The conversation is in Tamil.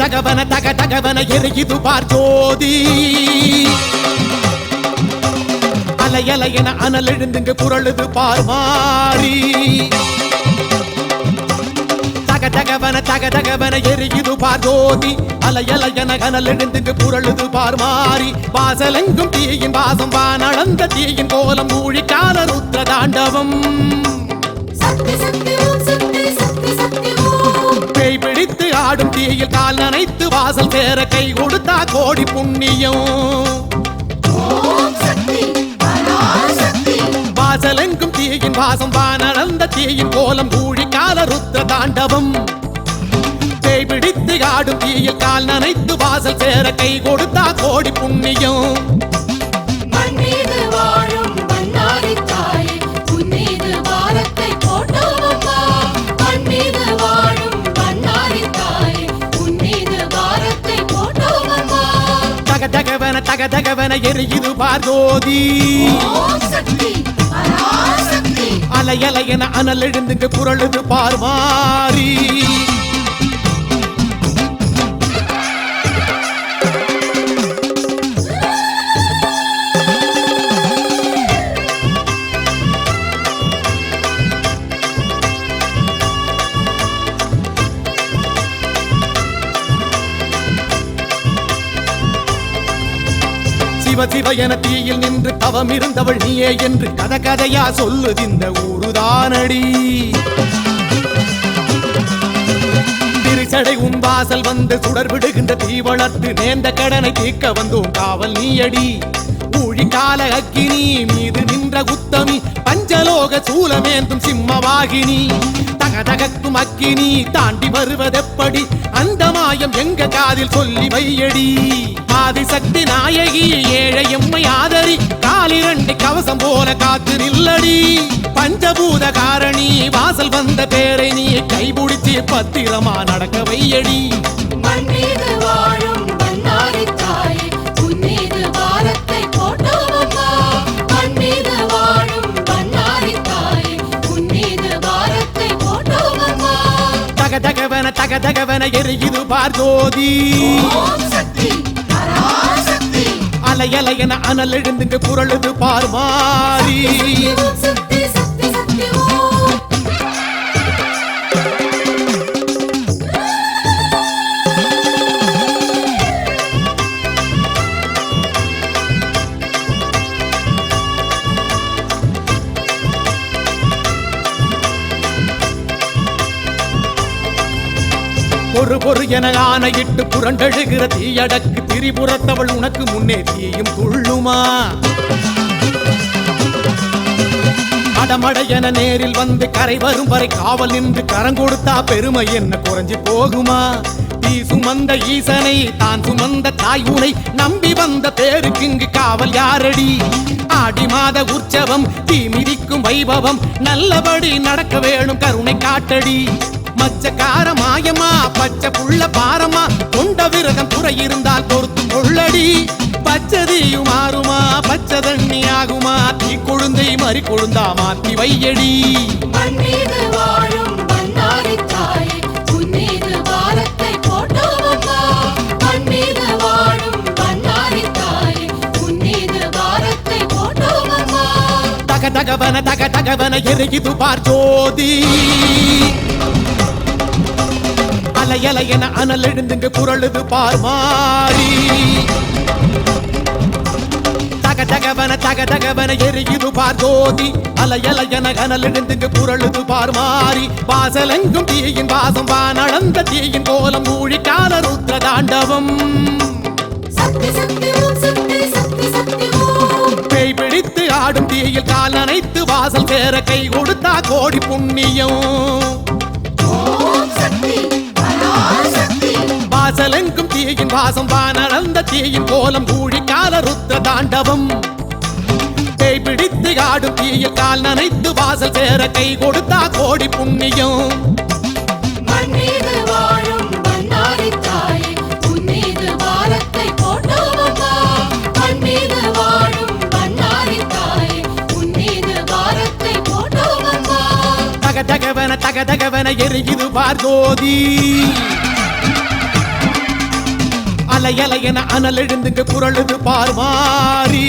தகவன தக தகவன எரியுது பார் ஜோதி. அலையல என அனல் எழுந்துங்க குரலுது பார் மாறி. தக தகவன தக தகவன எரியுது பார் ஜோதி. அலையல என அனல் எழுந்துங்க குரலுது பார் மாறி. வாசலெங்கும் தீயின் வாசம் வானளந்த தீயின் கோலம் மூழிக்கால ருத்ர தாண்டவம் சக்தி சக்தி ஓம் சக்தி ஆடும் தீயில் கால் நனைத்து வாசல் சேர கை கொடுத்தா கோடி புண்ணியம். வாசலெங்கும் தீயின் வாசம் வானளந்த தீயின் கோலம் கூழி கால ருத்ர தாண்டவம். பேய் பிடித்து ஆடும் தீயில் கால் நனைத்து வாசல் சேர கை கொடுத்தா கோடி புண்ணியம். தகவன தக தகவன எரியுது பார்தோதி ஓம் சக்தி பராசக்தி அலையல என அனல் எழுந்துங்க குரலுது பார் சிவ சிவ என தீயில் நின்று தவம் இருந்தவள் நீயே என்று கத கதையா சொல்லுதிந்த ஊருதானடி. திருச்சடை உன் வாசல் வந்து சுடர் விடுகின்ற தீ வளர்த்து நேர்ந்த கடனை தீர்க்க வந்தோம் காவல் நீயடி. ஊழி கால அக்கினி மீது நின்ற உத்தமி பஞ்சலோக சூலமேந்தும் சிம்மவாகினி. தகதகக்கும் அக்கினி தாண்டி வருவதெப்படி? அந்த மாயம் எங்க காதில் சொல்லி வையடி? ஆதிசக்தி நாயகி ஏழை எம்மை ஆதரி. காலிரண்டு கவசம் போல காத்து நில்லடி. பஞ்சபூத காரணி வாசல் வந்த பேரை நீ கைபிடிச்சு பத்திரமா நடக்க வையடி. தகவன தக தகவன எரியுது பார்தோதி ஓம் சக்தி பராசக்தி அலையல என அனல் எழுந்துங்க குரலுது பார் பொறு பொறு என ஆணையிட்டு புரண்டழுகிற தீயடக்கு திரிபுறத்தவள் உனக்கு முன்னே தீயும் துள்ளுமா? அடமட என நேரில் வந்து கரை வரும் வரை காவல் நின்று கரங்கொடுத்தா பெருமை என்ன குறைஞ்சு போகுமா? தீ சுமந்த ஈசனை தான் சுமந்த தாய் உனை நம்பி வந்த பேருக்கு இங்கு காவல் யாரடி? ஆடி மாத உற்சவம் தீ மிதிக்கும் வைபவம் நல்லபடி நடக்க வேணும் கருணை காட்டடி. மச்சக்கார மாயமா பச்சை புள்ள பாரமா கொண்ட விரதம் குறை இருந்தால் பொறுத்து கொள்ளடி. பச்சதியும் மாறுமா பச்சை தண்ணி ஆகுமா தீ கொழுந்தை மறி கொழுந்தா மாத்தி வையடி. தக தகவன தக தகவன எரியுது பார் ஜோதி. அலையல என அனல் எழுந்துங்க குரலுது பார் மாறி. தக தகவன தக தகவன எரியுது பார் ஜோதி. அலையல என அனல் எழுந்துங்க குரலுது பார் மாறி. வாசலெங்கும் தீயின் வாசம் வானளந்த தீயின் கோலம் ஊழி கால ருத்ர தாண்டவம் பேய் பிடித்து ஆடும் தீயில் கால் நனைத்து வாசல் சேர கை கொடுத்தா கோடி புண்ணியம். வாசலெங்கும் தீயின் வாசம் வானளந்த தீயின் கோலம் ஊழி கால ருத்ர தாண்டவம். பேய் பிடித்து ஆடும் தீயில் கால் நனைத்து வாசல் சேர கை கொடுத்தா கோடி புண்ணியம். மண் மீது வாழும் மன்னாரி தாயே உன் மீது பாரத்தை போட்டோம் அம்மா மண் மீது வாழும் மன்னாரி தாயே உன் மீது பாரத்தை போட்டோம் அம்மா தக தகவன தக தகவன எரியுது பார்கோதி அலையலையன அனல் எழுந்துங்க குரலுது பார்வாரி